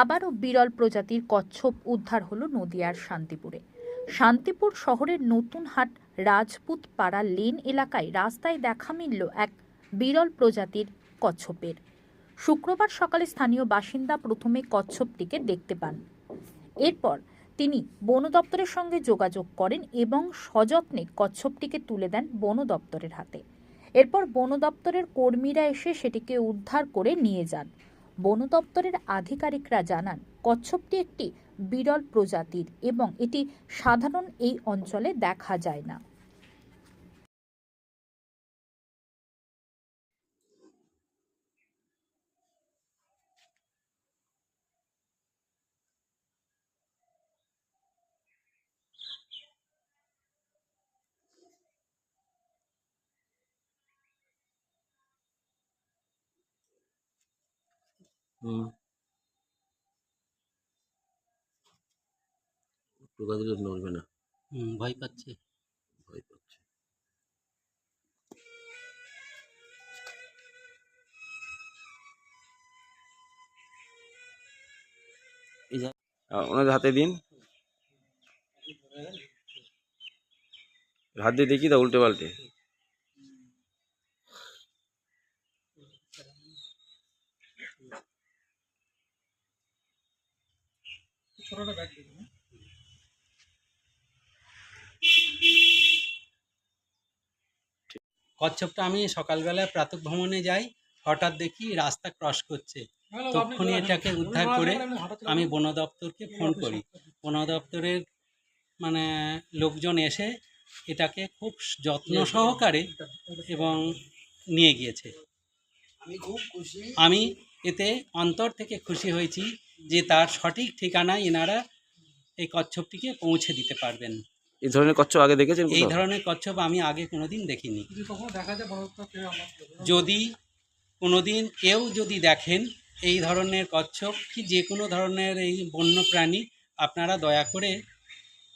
আবারও বিরল প্রজাতির কচ্ছপ উদ্ধার হলো নদিয়ার শান্তিপুরে। শান্তিপুর শহরের নতুন হাট রাজপুত পাড়া লেন এলাকায় রাস্তায় দেখা মিলল এক বিরল প্রজাতির কচ্ছপের। শুক্রবার সকালে স্থানীয় বাসিন্দা প্রথমে কচ্ছপটিকে দেখতে পান। এরপর তিনি বন দপ্তরের সঙ্গে যোগাযোগ করেন এবং সযত্নে কচ্ছপটিকে তুলে দেন বন দপ্তরের হাতে। এরপর বন দপ্তরের কর্মীরা এসে সেটিকে উদ্ধার করে নিয়ে যান। বন দপ্তরের আধিকারিকরা জানান, কচ্ছপটি একটি বিরল প্রজাতির এবং এটি সাধারণ এই অঞ্চলে দেখা যায় না। টোকা দিলে নড়বে না। হুম, ভয় পাচ্ছে। ভয় পাচ্ছে। এই ওনাদের হাতে দিন। হাত দিয়ে দেখি তা উল্টে পাল্টে। কচ্ছপটা আমি সকালবেলা প্রাতঃ ভ্রমণে যাই হঠাৎ দেখি রাস্তা ক্রস করছে। তক্ষুনি এটাকে উদ্ধার করে আমি বন দপ্তরকে ফোন করি। বন দপ্তরের মানে লোকজন এসে এটাকে খুব যত্ন সহকারে এবং নিয়ে গিয়েছে। আমি এতে অন্তর থেকে খুশি হয়েছি। যে তার সঠিক ঠিকানায় এনারা এই কচ্ছপটিকে পৌঁছে দিতে পারবেন। এই ধরনের কচ্ছপ আগে দেখেছেন এই ধরনের কচ্ছপ আমি আগে কোনোদিন দেখিনি। যদি কোনোদিন কেউ যদি দেখেন এই ধরনের কচ্ছপ কি যে কোনো ধরনের এই বন্য প্রাণী আপনারা দয়া করে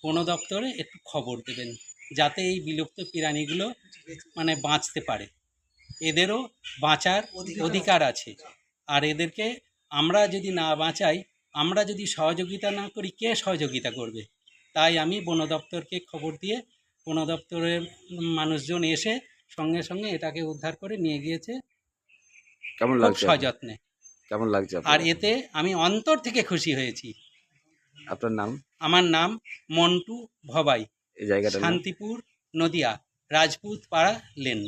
বন দপ্তরে একটু খবর দেবেন যাতে এই বিলুপ্ত প্রাণীগুলো মানে বাঁচতে পারে। এদেরও বাঁচার অধিকার আছে। আর এদেরকে আমরা যদি না বাঁচাই আমরা যদি সহযোগিতা না করি কে সহযোগিতা করবে? তাই আমি বন দপ্তরকে খবর দিয়ে বন দপ্তরের মানুষজন এসে সঙ্গে সঙ্গে এটাকে উদ্ধার করে নিয়ে গিয়েছে। কেমন লাগছে? সযত্নে। কেমন লাগছে আর এতে আমি অন্তর থেকে খুশি হয়েছি। আপনার নাম? আমার নাম মন্টু ভবাই। এই জায়গাটার নাম? শান্তিপুর নদিয়া রাজপুত পাড়া লেন।